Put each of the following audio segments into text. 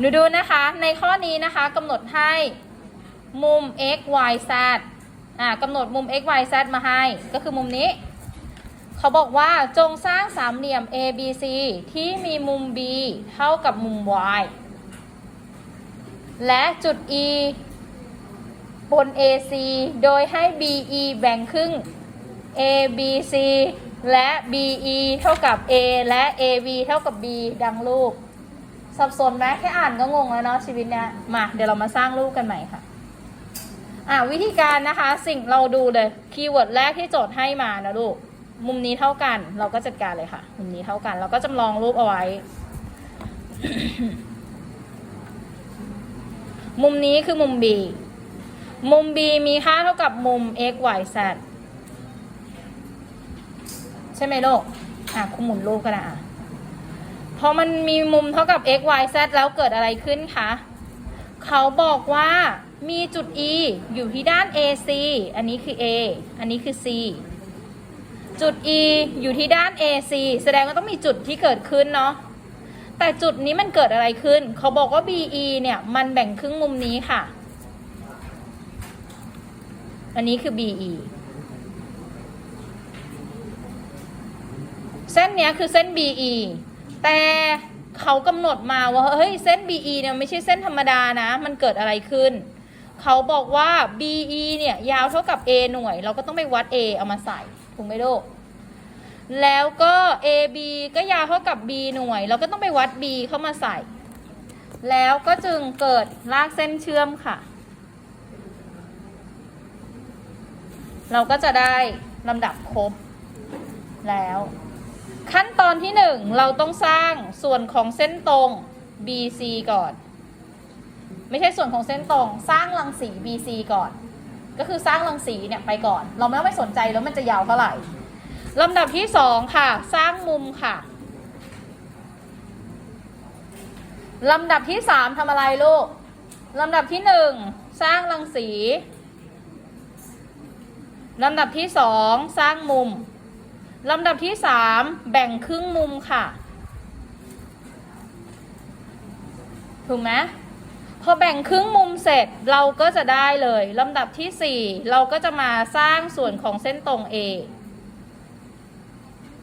หนูดูนะคะในข้อนี้นะคะกำหนดให้มุม x y z อ่ากำหนดมุม x y z มาให้ ก็คือมุมนี้ เขาบอกว่าจงสร้างสามเหลี่ยม A B C ที่มีมุม B เท่ากับมุม y และจุด E บน AC โดยให้ BE แบ่งครึ่ง ABC และ BE เท่ากับ A และ AB เท่ากับ B ดังรูป สับสนไหมแค่อ่านก็งงแล้วเนาะชีวิตเนี้ยมาเดี๋ยวเรามาสร้างรูปกันใหม่ค่ะอ่าวิธีการนะคะสิ่งเราดูเลยคีย์เวิร์ดแรกที่โจทย์ให้มานะลูกมุมนี้เท่ากันเราก็จัดการเลยค่ะ มุมนี้เท่ากัน เราก็จำลองรูปเอาไว้ มุมนี้คือมุม B มุม B มีค่าเท่ากับมุม x y z ใช่ไหมลูกอะคุณหมุนรูปก็ได้อะ พอมันมีมุมเท่ากับ x y z แล้วเกิดอะไรขึ้นคะเขาบอกว่ามีจุด e อยู่ที่ด้าน ac อันนี้คือ a อันนี้คือ c จุด e อยู่ที่ด้าน ac แสดงว่าต้องมีจุดที่เกิดขึ้นเนาะแต่จุดนี้มันเกิดอะไรขึ้น เขาบอกว่า be เนี่ยมันแบ่งครึ่งมุมนี้ค่ะ อันนี้คือ be เส้นเนี้ยคือเส้น BE แต่เขากำหนดมาว่าเฮ้ยเส้น BE เนี่ยไม่ใช่เส้นธรรมดานะ มันเกิดอะไรขึ้น เขาบอกว่า BE เนี่ยยาวเท่ากับ A หน่วย เราก็ต้องไปวัด A เอามาใส่ถูกไหมลูกแล้วก็ AB ก็ยาวเท่ากับ B หน่วย เราก็ต้องไปวัด B เข้ามาใส่ แล้วก็จึงเกิดลากเส้นเชื่อมค่ะ เราก็จะได้ลำดับครบแล้ว ขั้นตอนที่หนึ่งเราต้องสร้างส่วนของเส้นตรง BC ก่อน ไม่ใช่ส่วนของเส้นตรง สร้างรังสี BC ก่อน ก็คือสร้างรังสีเนี่ยไปก่อน เราไม่ต้องไปสนใจแล้วมันจะยาวเท่าไหร่ลำดับที่สองค่ะ สร้างมุมค่ะลำดับที่สามทำอะไรลูกลำดับที่หนึ่งสร้างรังสีลำดับที่สองสร้างมุม ลำดับที่สามแบ่งครึ่งมุมค่ะ ถูกไหมพอแบ่งครึ่งมุมเสร็จเราก็จะได้เลยลำดับที่สี่เราก็จะมาสร้างส่วนของเส้นตรง A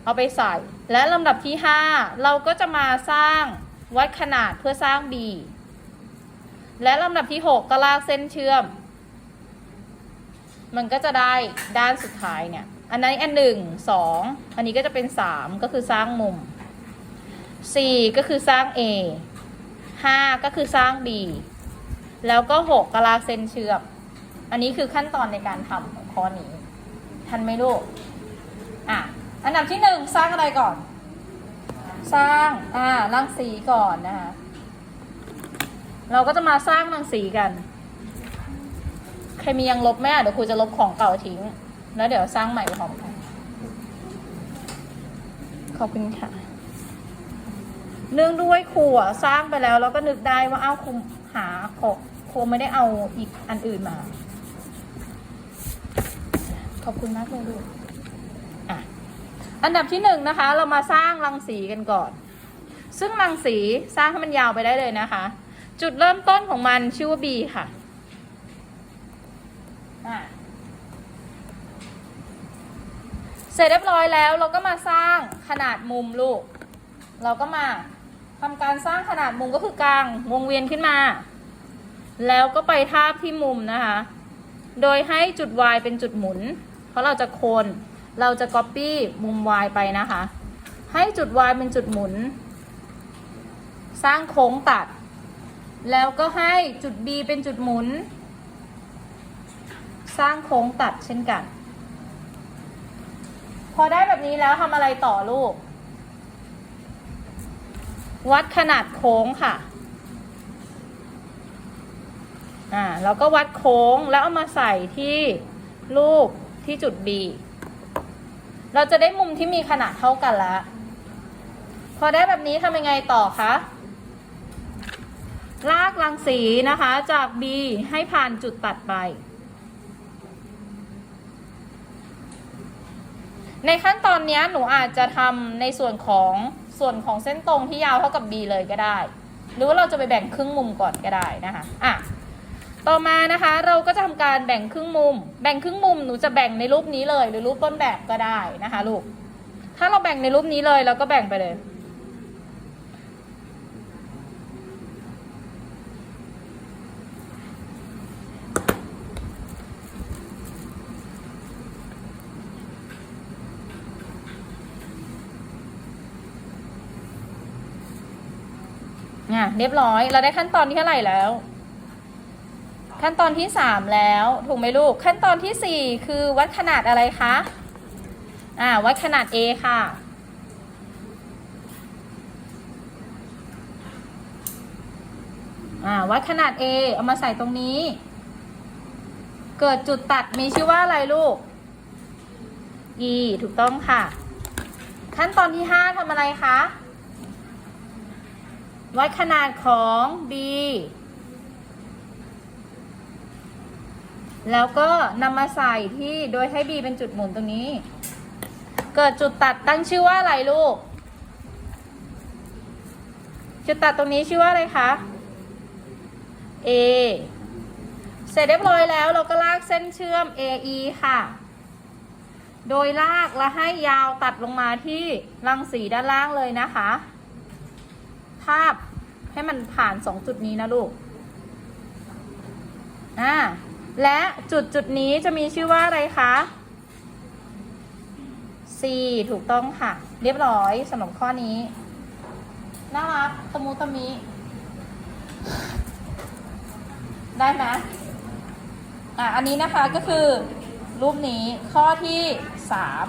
เอาไปใส่ และลำดับที่ห้าเราก็จะมาสร้างวัดขนาดเพื่อสร้าง B และลำดับที่หกก็ลากเส้นเชื่อม มันก็จะได้ด้านสุดท้ายเนี่ย อันนั้นอันหนึ่งสองอันนี้ก็จะเป็นสามก็คือสร้างมุมสี่ก็คือสร้าง A ห้าก็คือสร้าง B แล้วก็หกกลากเส้นเชื่อมอันนี้คือขั้นตอนในการทำของข้อนี้ ทันไหมลูกอะอันดับที่หนึ่งสร้างอะไรก่อน สร้างอ่ารังสีก่อนนะคะเราก็จะมาสร้างรังสีกัน ใครมียังลบไหมอะเดี๋ยวครูจะลบของเก่าทิ้ง แล้วเดี๋ยวสร้างใหม่พร้อมกัน ขอบคุณค่ะ เนื่องด้วยครูอะสร้างไปแล้วแล้วก็นึกได้ว่าอ้าวครูหาของครูไม่ได้เอาอีกอันอื่นมา ขอบคุณมากเลยลูกอะอันดับที่หนึ่งนะคะ เรามาสร้างรังสีกันก่อน ซึ่งรังสีสร้างให้มันยาวไปได้เลยนะคะ จุดเริ่มต้นของมันชื่อว่า B ค่ะ อะ เสร็จเรียบร้อยแล้วเราก็มาสร้างขนาดมุมลูก เราก็มาทำการสร้างขนาดมุมก็คือกลางวงเวียนขึ้นมา แล้วก็ไปทาบที่มุมนะคะ โดยให้จุด y เป็นจุดหมุน เพราะเราจะโคนเราจะ copy มุม y ไปนะคะ ให้จุด y เป็นจุดหมุน สร้างโค้งตัด แล้วก็ให้จุด b เป็นจุดหมุน สร้างโค้งตัดเช่นกัน พอได้แบบนี้แล้วทำอะไรต่อลูก วัดขนาดโค้งค่ะ อ่าแล้วก็วัดโค้งแล้วเอามาใส่ที่รูปที่จุด B เราจะได้มุมที่มีขนาดเท่ากันแล้ว พอได้แบบนี้ทำยังไงต่อคะลากรังสีนะคะจาก B ให้ผ่านจุดตัดไป ในขั้นตอนนี้หนูอาจจะทำในส่วนของส่วนของเส้นตรงที่ยาวเท่ากับ B เลยก็ได้ หรือว่าเราจะไปแบ่งครึ่งมุมก่อนก็ได้นะคะอะต่อมานะคะเราก็จะทำการแบ่งครึ่งมุม แบ่งครึ่งมุมหนูจะแบ่งในรูปนี้เลย หรือรูปต้นแบบก็ได้นะคะลูกถ้าเราแบ่งในรูปนี้เลยเราก็แบ่งไปเลย อะเรียบร้อย เราได้ขั้นตอนที่เท่าไหร่แล้ว ขั้นตอนที่สามแล้ว ถูกไหมลูก ขั้นตอนที่สี่คือวัดขนาดอะไรคะ อ่า วัดขนาด A ค่ะ อ่า วัดขนาด A เอามาใส่ตรงนี้ เกิดจุดตัดมีชื่อว่าอะไรลูก E ถูกต้องค่ะ ขั้นตอนที่ห้าทำอะไรคะ วัดขนาดของ B แล้วก็นำมาใส่ที่โดยให้ B เป็นจุดหมุนตรงนี้ เกิดจุดตัดตั้งชื่อว่าอะไรลูก จุดตัดตรงนี้ชื่อว่าอะไรคะ A เสร็จเรียบร้อยแล้วเราก็ลากเส้นเชื่อม AE ค่ะ โดยลากและให้ยาวตัดลงมาที่รังสีด้านล่างเลยนะคะ ภาพให้มันผ่านสองจุดนี้นะลูก อ่า และจุดจุดนี้จะมีชื่อว่าอะไรคะ C ถูกต้องค่ะ เรียบร้อยสำหรับข้อนี้ น่ารักตะมูตะมิ ได้ไหมอะ อันนี้นะคะก็คือ รูปนี้ข้อที่สาม